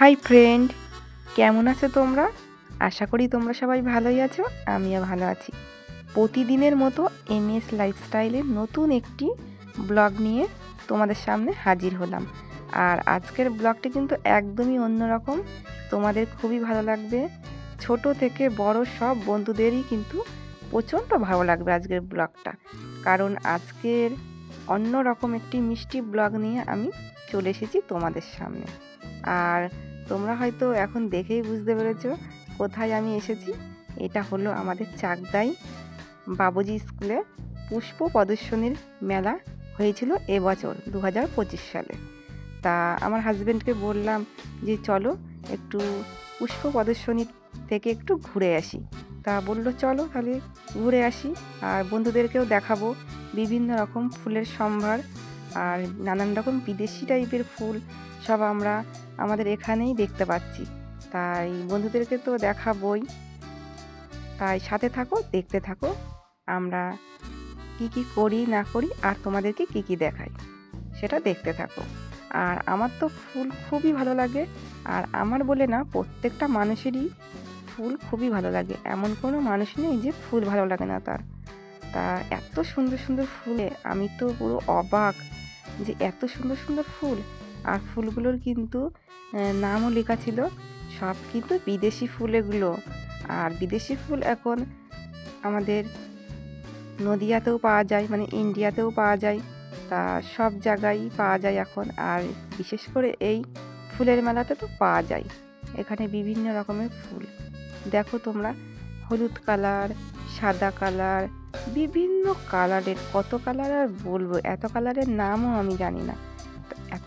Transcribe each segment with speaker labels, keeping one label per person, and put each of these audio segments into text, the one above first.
Speaker 1: Hi friend কেমন আছো তোমরা? আশা করি তোমরা সবাই ভালোই আছো, আমিও ভালো আছি। প্রতিদিনের মতো এম এস লাইফস্টাইলের নতুন একটি ব্লগ নিয়ে তোমাদের সামনে হাজির হলাম। আর আজকের ব্লগটি কিন্তু একদমই অন্যরকম, তোমাদের খুবই ভালো লাগবে। ছোট থেকে বড় সব বন্ধুদেরই কিন্তু প্রচণ্ড ভালো লাগবে আজকের ব্লগটা। কারণ আজকের অন্য রকম একটি মিষ্টি ব্লগ নিয়ে আমি চলে এসেছি তোমাদের সামনে। আর তোমরা হয়তো এখন দেখেই বুঝতে পেরেছ কোথায় আমি এসেছি। এটা হলো আমাদের চাকদাই বাবুজি স্কুলে পুষ্প প্রদর্শনীর মেলা হয়েছিল এবছর দু হাজার পঁচিশ সালে। তা আমার হাজব্যান্ডকে বললাম যে, চলো একটু পুষ্প প্রদর্শনী থেকে একটু ঘুরে আসি। তা বলল, চলো তাহলে ঘুরে আসি আর বন্ধুদেরকেও দেখাবো বিভিন্ন রকম ফুলের সম্ভার আর নানান রকম বিদেশি টাইপের ফুল সব আমরা আমাদের এখানেই দেখতে পাচ্ছি। তাই বন্ধুদেরকে তো দেখাবই। তাই সাথে থাকো, দেখতে থাকো। আমরা কি কি করি, না করি, আর তোমাদেরকে কি কি দেখাই, সেটা দেখতে থাকো। আর আমার তো ফুল খুবই ভালো লাগে। আর আমার বলে না, প্রত্যেকটা মানুষেরই ফুল খুবই ভালো লাগে। এমন কোনো মানুষ নেই যে ফুল ভালো লাগে না তার। তা এত সুন্দর সুন্দর ফুলে আমি তো পুরো অবাক যে এত সুন্দর সুন্দর ফুল আর ফুলগুলোর কিন্তু নামও লেখা ছিল। সব কিন্তু বিদেশি ফুল এগুলো আর বিদেশি ফুল এখন আমাদের নদিয়াতেও পাওয়া যায় মানে ইন্ডিয়াতেও পাওয়া যায়। তা সব জায়গায় পাওয়া যায় এখন। আর বিশেষ করে এই ফুলের মেলাতে তো পাওয়া যায়। এখানে বিভিন্ন রকমের ফুল। দেখো তোমরা, হলুদ কালার, সাদা কালার, বিভিন্ন কালারের, কত কালার আর বলব, এত কালারের নামও আমি জানি না।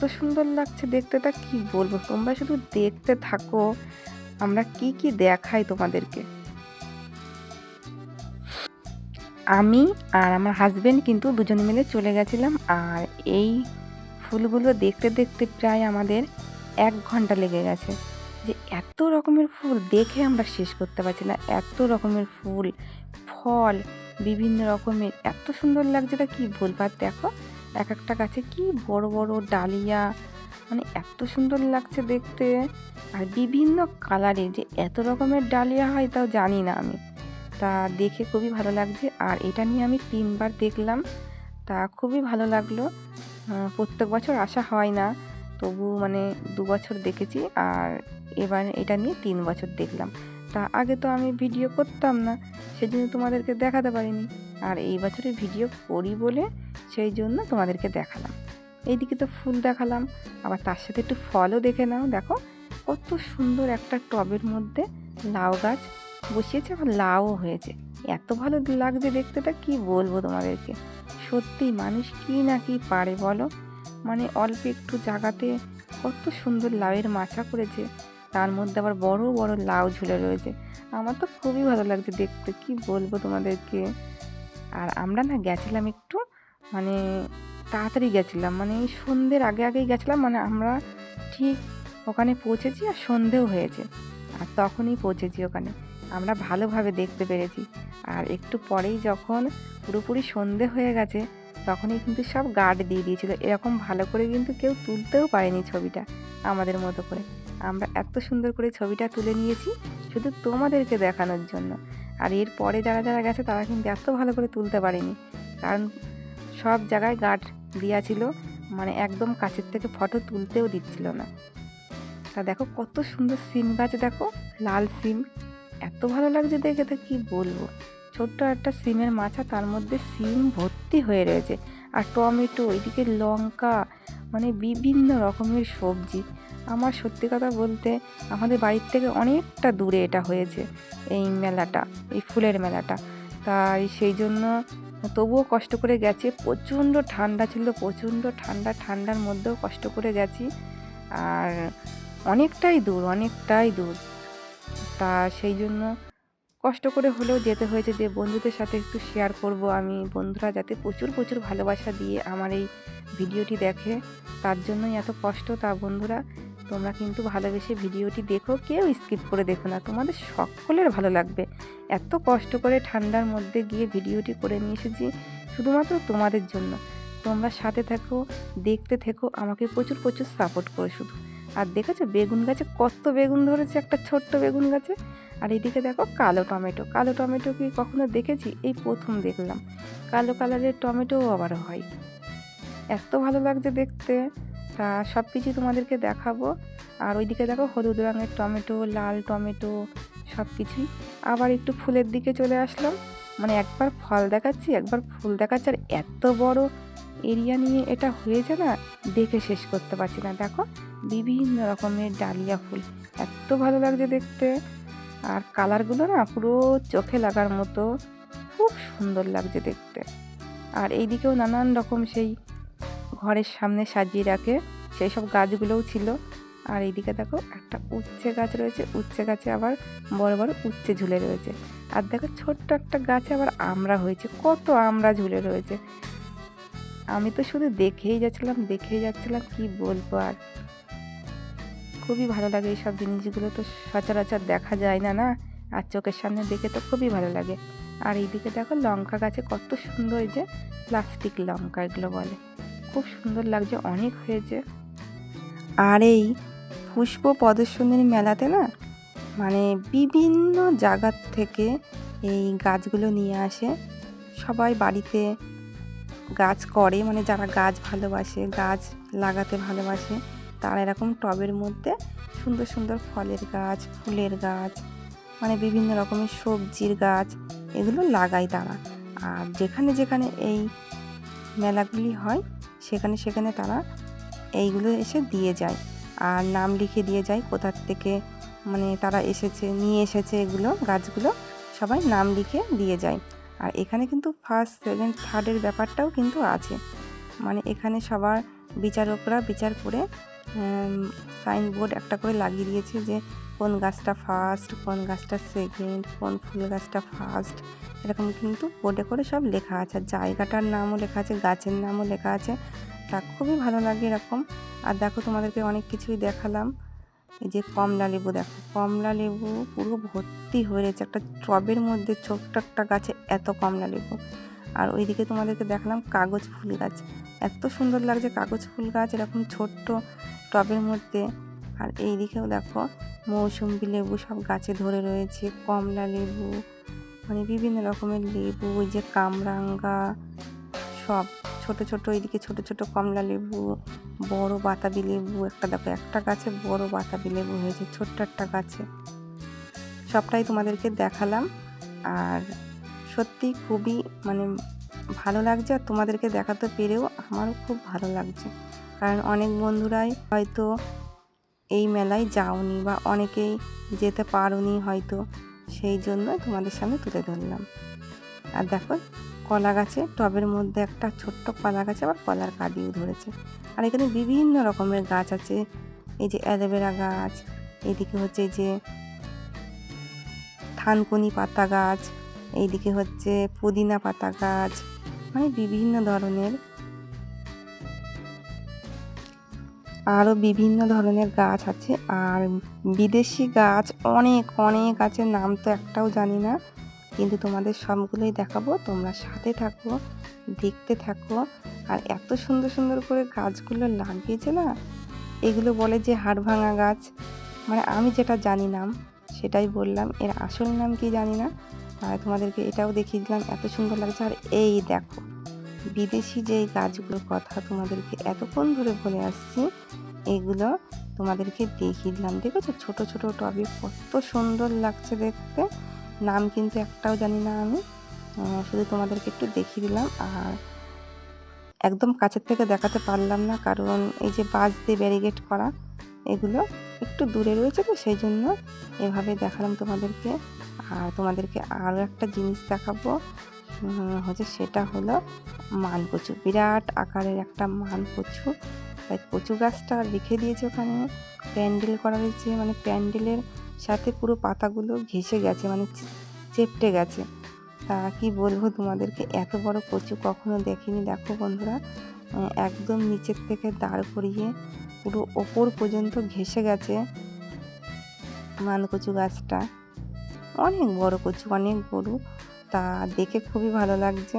Speaker 1: এত সুন্দর লাগছে দেখতে, তা কি বলব? তোমরা শুধু দেখতে থাকো। আমরা কি কি দেখাই তোমাদেরকে? আমি আর আমার হাজবেন্ড কিন্তু দুজন মিলে চলে গেছিলাম। আর এই ফুলগুলো দেখতে দেখতে প্রায় আমাদের এক ঘণ্টা লেগে গেছে। যে এত রকমের ফুল দেখে আমরা শেষ করতে পারছি না। এত রকমের ফুল, ফল, বিভিন্ন রকমের। এত সুন্দর লাগছে, তা কি বলব? আর দেখো এক একটা গাছে কি বড় বড় ডালিয়া মানে এত সুন্দর লাগছে দেখতে। আর বিভিন্ন কালারে যে এত রকমের ডালিয়া হয় তাও জানি না আমি। তা দেখে খুবই ভালো লাগছে। আর এটা নিয়ে আমি তিনবার দেখলাম, তা খুবই ভালো লাগল। প্রত্যেক বছর আসা হয় না, তবু মানে দু বছর দেখেছি। আর এবার এটা নিয়ে তিন বছর দেখলাম। তা আগে তো আমি ভিডিও করতাম না, সেজন্য তোমাদেরকে দেখাতে পারিনি। আর এই বছরে ভিডিও করি বলে সেই জন্য তোমাদেরকে দেখালাম। এইদিকে তো ফুল দেখালাম, আবার তার সাথে একটু ফলও দেখে নাও, দেখো কত সুন্দর একটা টবের মধ্যে লাউ গাছ বসিয়েছে, আবার লাউও হয়েছে। এত ভালো লাগছে দেখতে তা কি বলব তোমাদেরকে? সত্যি মানুষ কি না কি পারে বলো? মানে অল্প একটু জায়গাতে কত সুন্দর লাউয়ের মাচা করেছে। তার মধ্যে আবার বড় বড় লাউ ঝুলে রয়েছে। আমার তো খুবই ভালো লাগছে দেখতে, কি বলব তোমাদেরকে? আর আমরা না গেছিলাম একটু মানে তাড়াতাড়ি গেছিলাম মানে এই সন্ধ্যের আগে আগেই গেছিলাম মানে আমরা ঠিক ওখানে পৌঁছেছি আর সন্ধেও হয়েছে। আর তখনই পৌঁছেছি ওখানে। আমরা ভালোভাবে দেখতে পেরেছি। আর একটু পরেই যখন পুরোপুরি সন্ধে হয়ে গেছে, তখনই কিন্তু সব গার্ড দিয়ে দিয়েছিল। এরকম ভালো করে কিন্তু কেউ তুলতেও পারেনি ছবিটা, আমাদের মতো করে। আমরা এত সুন্দর করে ছবিটা তুলে নিয়েছি শুধু তোমাদেরকে দেখানোর জন্য। আর এর পরে যারা যারা গেছে তারা কিন্তু এত ভালো করে তুলতে পারেনি। কারণ সব জায়গায় গার্ড দেওয়া ছিল মানে একদম কাছের থেকে ফটো তুলতেও দিচ্ছিল না। তা দেখো কত সুন্দর সিম গাছ, দেখো লাল সিম এত ভালো লাগছে দেখে তো কী বলব? ছোট্ট একটা সিমের মাছা তার মধ্যে সিম ভর্তি হয়ে রয়েছে। আর টমেটো, এদিকে লঙ্কা মানে বিভিন্ন রকমের সবজি। আমার সত্যি কথা বলতে আমাদের বাড়ির থেকে অনেকটা দূরে এটা হয়েছে, এই মেলাটা, এই ফুলের মেলাটা। তাই সেই জন্য তবুও কষ্ট করে গেছে, প্রচণ্ড ঠান্ডা ছিল, প্রচণ্ড ঠান্ডা, ঠান্ডার মধ্যেও কষ্ট করে গেছি। আর অনেকটাই দূর অনেকটাই দূর। তা সেই জন্য কষ্ট করে হলেও যেতে হয়েছে যে বন্ধুদের সাথে একটু শেয়ার করব আমি, বন্ধুরা যাতে প্রচুর প্রচুর ভালোবাসা দিয়ে আমার এই ভিডিওটি দেখে, তার জন্যই এত কষ্ট। তা বন্ধুরা তোমরা কিন্তু ভালোবেসে ভিডিওটি দেখো, কেউ স্কিপ করে দেখো না। তোমাদের সকলের ভালো লাগবে। এত কষ্ট করে ঠান্ডার মধ্যে গিয়ে ভিডিওটি করে নিয়ে এসেছি শুধুমাত্র তোমাদের জন্য। তোমরা সাথে থাকো, দেখতে থেকো, আমাকে প্রচুর প্রচুর সাপোর্ট করো শুধু। আর দেখেছ, বেগুন গাছে কত বেগুন ধরেছে, একটা ছোট্ট বেগুন গাছে। আর এদিকে দেখো, কালো টমেটো। কালো টমেটো কি কখনো দেখেছি? এই প্রথম দেখলাম। কালো কালারের টমেটোও আবার হয়। এত ভালো লাগছে দেখতে। তা সব কিছু তোমাদেরকে দেখাবো। আর ওইদিকে দেখো হলুদ রঙের টমেটো, লাল টমেটো সব কিছুই আবার একটু ফুলের দিকে চলে আসলাম। মানে একবার ফল দেখাচ্ছি, একবার ফুল দেখাচ্ছি। আর এত বড় এরিয়া নিয়ে এটা হয়েছে না, দেখে শেষ করতে পারছি না। দেখো, বিভিন্ন রকমের ডালিয়া ফুল। এত ভালো লাগছে দেখতে। আর কালারগুলো না পুরো চোখে লাগার মতো। খুব সুন্দর লাগছে দেখতে। আর এইদিকেও নানান রকম সেই ঘরের সামনে সাজিয়ে রাখে। সেই সব গাছগুলোও ছিল। আর এইদিকে দেখো, একটা উচ্ছে গাছ রয়েছে। উচ্ছে গাছে আবার বড় বড় উচ্ছে ঝুলে রয়েছে। আর দেখো, ছোট্ট একটা গাছে আবার আমড়া হয়েছে। কত আমড়া ঝুলে রয়েছে। আমি তো শুধু দেখেই যাচ্ছিলাম দেখেই যাচ্ছিলাম, কি বলব আর? খুবই ভালো লাগে এইসব জিনিসগুলো তো সচরাচর দেখা যায় না না? আর চোখের সামনে দেখে তো খুবই ভালো লাগে। আর এইদিকে দেখো, লঙ্কা গাছে কত সুন্দর যে প্লাস্টিক লঙ্কা এগুলো বলে। খুব সুন্দর লাগছে, অনেক হয়েছে। আর এই পুষ্প প্রদর্শনীর মেলাতে না মানে বিভিন্ন জায়গার থেকে এই গাছগুলো নিয়ে আসে। সবাই বাড়িতে গাছ করে মানে যারা গাছ ভালোবাসে, গাছ লাগাতে ভালোবাসে, তারা এরকম টবের মধ্যে সুন্দর সুন্দর ফলের গাছ, ফুলের গাছ মানে বিভিন্ন রকমের সবজির গাছ, এগুলো লাগায় তারা। আর যেখানে যেখানে এই মেলাগুলি হয় সেখানে সেখানে তারা এইগুলো এসে দিয়ে যায়। আর নাম লিখে দিয়ে যায় কোথার থেকে মানে তারা এসেছে, নিয়ে এসেছে এগুলো, গাছগুলো, সবাই নাম লিখে দিয়ে যায়। আর এখানে কিন্তু ফার্স্ট সেকেন্ড থার্ডের ব্যাপারটাও কিন্তু আছে। মানে এখানে সবার বিচারকরা বিচার করে সাইনবোর্ড একটা করে লাগিয়ে দিয়েছে যে কোন গাছটা ফার্স্ট কোন গাছটা সেকেন্ড কোন ফুল গাছটা ফার্স্ট এরকম কিন্তু বোর্ডে করে সব লেখা আছে। জায়গাটার নামও লেখা আছে, গাছের নামও লেখা আছে। তা খুবই ভালো লাগে এরকম। আর দেখো তোমাদেরকে অনেক কিছুই দেখালাম। এই যে কমলা লেবু দেখো, কমলা লেবু পুরো ভর্তি হয়ে রয়েছে। একটা টবের মধ্যে ছোট্ট একটা গাছে এত কমলা লেবু। আর ওইদিকে তোমাদেরকে দেখালাম কাগজ ফুল গাছ। এত সুন্দর লাগছে কাগজ ফুল গাছ এরকম ছোট্ট টবের মধ্যে। আর এই দিকেও দেখো মৌসুম্বি লেবু সব গাছে ধরে রয়েছে, কমলা লেবু মানে বিভিন্ন রকমের লেবু, ওই যে কামরাঙ্গা, সব ছোট ছোট, এইদিকে ছোট ছোট কমলা লেবু, বড় বাতাবি লেবু, একটা দেখো একটা গাছে বড় বাতাবি লেবু হয়েছে, ছোট্ট একটা গাছে। সবটাই তোমাদেরকে দেখালাম আর সত্যি খুবই মানে ভালো লাগছে আর তোমাদেরকে দেখাতে পেরেও আমারও খুব ভালো লাগছে। কারণ অনেক বন্ধুরাই হয়তো এই মেলায় যাওনি বা অনেকেই যেতে পারোনি হয়তো, সেই জন্য তোমাদের সামনে তুলে ধরলাম। আর দেখো, কলা গাছে টবের মধ্যে একটা ছোট্ট কলা গাছে আবার কলার কাঁদিও ধরেছে। আর এখানে বিভিন্ন রকমের গাছ আছে, এই যে অ্যালোভেরা গাছ এইদিকে হচ্ছে যে থানকুনি পাতা গাছ, এইদিকে হচ্ছে পুদিনা পাতা গাছ মানে বিভিন্ন ধরনের আরও বিভিন্ন ধরনের গাছ আছে। আর বিদেশি গাছ অনেক অনেক আছে, নাম তো একটাও জানি না। কিন্তু তোমাদের সবগুলোই দেখাবো। তোমরা সাথে থাকো, দেখতে থাকো। আর এত সুন্দর সুন্দর করে গাছগুলো লাগিয়েছে না? এগুলো বলে যে হাড় ভাঙা গাছ। মানে আমি যেটা জানি নাম, সেটাই বললাম। এর আসল নাম কি জানি না। আর তোমাদেরকে এটাও দেখিয়ে দিলাম, এত সুন্দর লাগছে। আর এই দেখো বিদেশি যেই গাছগুলোর কথা তোমাদেরকে এতক্ষণ ধরে বলে আসছি, এগুলো তোমাদেরকে দেখিয়ে দিলাম। দেখেছ? ছোট ছোট টবে কত সুন্দর লাগছে দেখতে। নাম কিন্তু একটাও জানি না আমি। শুধু তোমাদেরকে একটু দেখিয়ে দিলাম। আর একদম কাছের থেকে দেখাতে পারলাম না, কারণ এই যে বাস দিয়ে ব্যারিগেড করা, এগুলো একটু দূরে রয়েছে তো, সেই জন্য এভাবে দেখালাম তোমাদেরকে। আর তোমাদেরকে আরও একটা জিনিস দেখাবো। হচ্ছে সেটা হলো মান কচু। বিরাট আকারের একটা মান কচু। তাই কচু গাছটা রেখে দিয়েছে ওখানে। প্যান্ডেল করা হয়েছে মানে প্যান্ডেলের সাথে পুরো পাতাগুলো ঘেসে গেছে মানে চেপটে গেছে। তা কি বলব তোমাদেরকে, এত বড় কচু কখনো দেখিনি। দেখো বন্ধুরা একদম নিচের থেকে দাঁড় করিয়ে পুরো ওপর পর্যন্ত ঘেসে গেছে মান কচু গাছটা। অনেক বড় কচু, অনেক গরু তা দেখে খুবই ভালো লাগছে।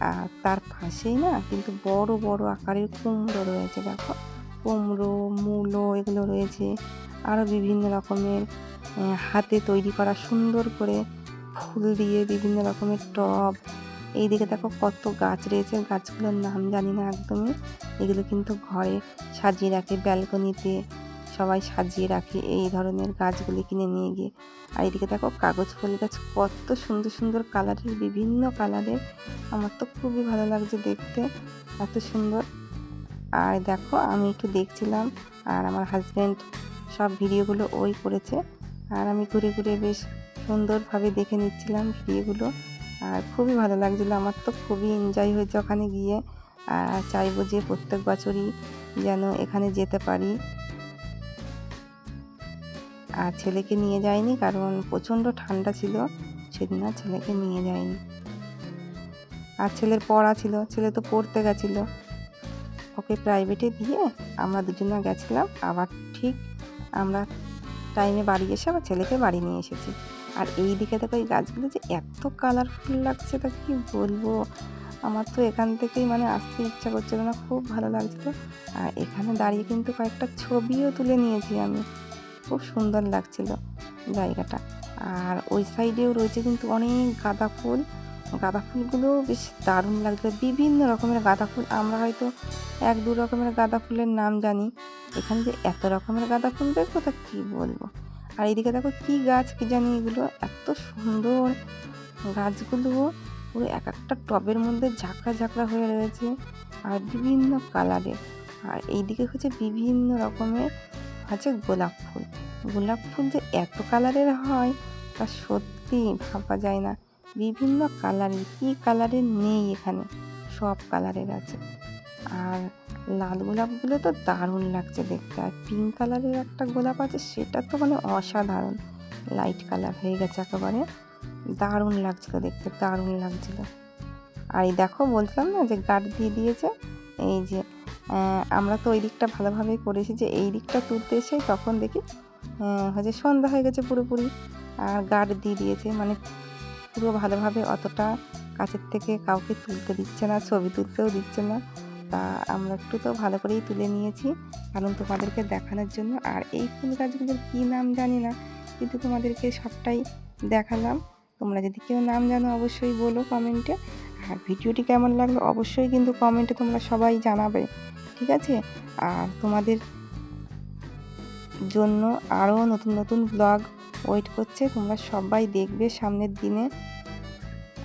Speaker 1: আর তার পাশেই না কিন্তু বড় বড় আকারের কুমড়ো রয়েছে, দেখো। কুমড়ো, মূলো এগুলো রয়েছে। আরও বিভিন্ন রকমের হাতে তৈরি করা সুন্দর করে ফুল দিয়ে বিভিন্ন রকমের টব। এইদিকে দেখো কত গাছ রয়েছে। গাছগুলোর নাম জানি না একদমই। এগুলো কিন্তু ঘরে সাজিয়ে রাখে ব্যালকনিতে। সবাই সাজিয়ে রাখে এই ধরনের গাছগুলি কিনে নিয়ে গিয়ে। আর এদিকে দেখো কাগজ ফুল গাছ কত সুন্দর সুন্দর কালারের, বিভিন্ন কালারের। আমার তো খুবই ভালো লাগছে দেখতে, এত সুন্দর। আর দেখো আমি একটু দেখছিলাম, আর আমার হাজব্যান্ড সব ভিডিওগুলো ওই করেছে। আর আমি ঘুরে ঘুরে বেশ সুন্দরভাবে দেখে নিচ্ছিলাম ভিডিওগুলো। আর খুবই ভালো লাগছিল, আমার তো খুবই এনজয় হয়েছে ওখানে গিয়ে। আর চাইব যে প্রত্যেক বছরই যেন এখানে যেতে পারি। আর ছেলেকে নিয়ে যায়নি কারণ প্রচণ্ড ঠান্ডা ছিল, সেদিন আর ছেলেকে নিয়ে যায়নি। আর ছেলের পড়া ছিল, ছেলে তো পড়তে গেছিল। ওকে প্রাইভেটে দিয়ে আমরা দুজনে গেছিলাম, আবার ঠিক আমরা টাইমে বাড়ি এসে আবার ছেলেকে বাড়ি নিয়ে এসেছি। আর এই দিকে দেখো এই গাছগুলো যে এত কালারফুল লাগছে, তা কি বলব? আমার তো এখান থেকেই মানে আসতে ইচ্ছা করছিল না, খুব ভালো লাগছিল। আর এখানে দাঁড়িয়ে কিন্তু কয়েকটা ছবিও তুলে নিয়েছি আমি। খুব সুন্দর লাগছিল জায়গাটা। আর ওই সাইডেও রয়েছে কিন্তু অনেক গাঁদা ফুল। গাঁদা ফুলগুলো বেশ দারুণ লাগছে বিভিন্ন রকমের গাঁদা ফুল। আমরা হয়তো এক দু রকমের গাঁদা ফুলের নাম জানি। এখানে যে এত রকমের গাঁদা ফুল দেখব তা কী বলব? আর এদিকে দেখো কী গাছ, কী জানি এগুলো? এত সুন্দর গাছগুলো। পুরো এক একটা টবের মধ্যে ঝাঁকড়া ঝাঁকড়া হয়ে রয়েছে। আর বিভিন্ন কালারের। আর এইদিকে হচ্ছে বিভিন্ন রকমের আছে গোলাপ ফুল। গোলাপ ফুল যে এত কালারের হয়, তা সত্যি ভাবা যায় না। বিভিন্ন কালারের, কী কালারের নেই এখানে। সব কালারের আছে। আর লাল গোলাপগুলো তো দারুণ লাগছে দেখতে। আর পিঙ্ক কালারের একটা গোলাপ আছে, সেটা তো মানে অসাধারণ। লাইট কালার হয়ে গেছে একেবারে। দারুণ লাগছিল দেখতে, দারুণ লাগছিল। আর এই দেখো বলছিলাম না যে গার্ড দিয়ে দিয়েছে, এই যে আমরা তো ওই দিকটা ভালোভাবেই করেছি যে এই দিকটা তুলতে এসে তখন দেখি হচ্ছে সন্ধ্যা হয়ে গেছে পুরোপুরি। আর গার্ড দিয়ে দিয়েছে মানে পুরো ভালোভাবে অতটা কাছের থেকে কাউকে তুলতে দিচ্ছে না, ছবি তুলতেও দিচ্ছে না। তা আমরা একটু তো ভালো করেই তুলে নিয়েছি কারণ তোমাদেরকে দেখানোর জন্য। আর এই ফুল গাছগুলোর কী নাম জানি না, কিন্তু তোমাদেরকে সবটাই দেখালাম। তোমরা যদি কেউ নাম জানো অবশ্যই বলো কমেন্টে। আর ভিডিওটি কেমন লাগল অবশ্যই কিন্তু কমেন্টে তোমরা সবাই জানাবে, ঠিক আছে? আর তোমাদের জন্য আরও নতুন নতুন ব্লগ ওয়েট করছে, তোমরা সবাই দেখবে সামনের দিনে।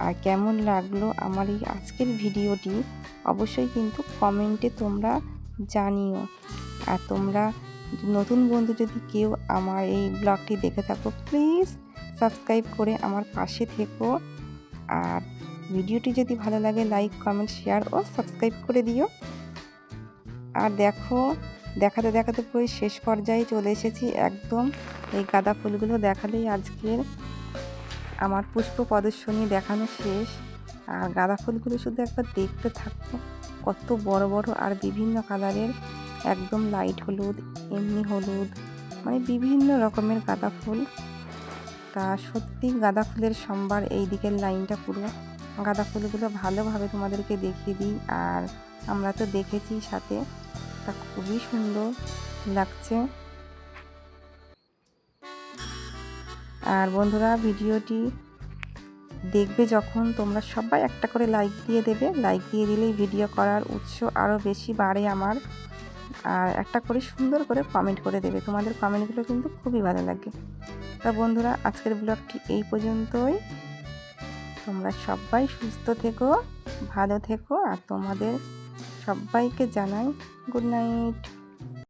Speaker 1: আর কেমন লাগল আমার এই আজকের ভিডিওটি অবশ্যই কিন্তু কমেন্টে তোমরা জানিও। আর তোমরা নতুন বন্ধু যদি কেউ আমার এই ব্লগটি দেখে থাকো প্লিজ সাবস্ক্রাইব করে আমার পাশে থেকো। আর ভিডিওটি যদি ভালো লাগে লাইক কমেন্ট শেয়ার ও সাবস্ক্রাইব করে দিও। আর দেখো, দেখাতে দেখাতে পুরো শেষ পর্যায়ে চলে এসেছি একদম। এই গাঁদা ফুলগুলো দেখালেই আজকের আমার পুষ্প প্রদর্শনী দেখানো শেষ। আর গাঁদা ফুলগুলো শুধু একবার দেখতে থাকতো কত বড় বড় আর বিভিন্ন কালারের। একদম লাইট হলুদ, এমনি হলুদ মানে বিভিন্ন রকমের গাঁদা ফুল। তা সত্যি গাঁদা ফুলের সম্ভার এই দিকের লাইনটা পুরো গাঁদা ফুলগুলো ভালোভাবে তোমাদেরকে দেখিয়ে দিই আর আমরা তো দেখেছি সাথে। তা খুবই সুন্দর লাগছে। আর বন্ধুরা, ভিডিওটি দেখবে যখন তোমরা সবাই একটা করে লাইক দিয়ে দেবে। লাইক দিয়ে দিলেই ভিডিও করার উৎস আরও বেশি বাড়ে আমার। আর একটা করে সুন্দর করে কমেন্ট করে দেবে। তোমাদের কমেন্টগুলো কিন্তু খুবই ভালো লাগে। তা বন্ধুরা, আজকের ব্লগটি এই পর্যন্তই। তোমরা সবাই সুস্থ থেকো ভালো থেকো আর তোমাদের সবাইকে জানাই গুড নাইট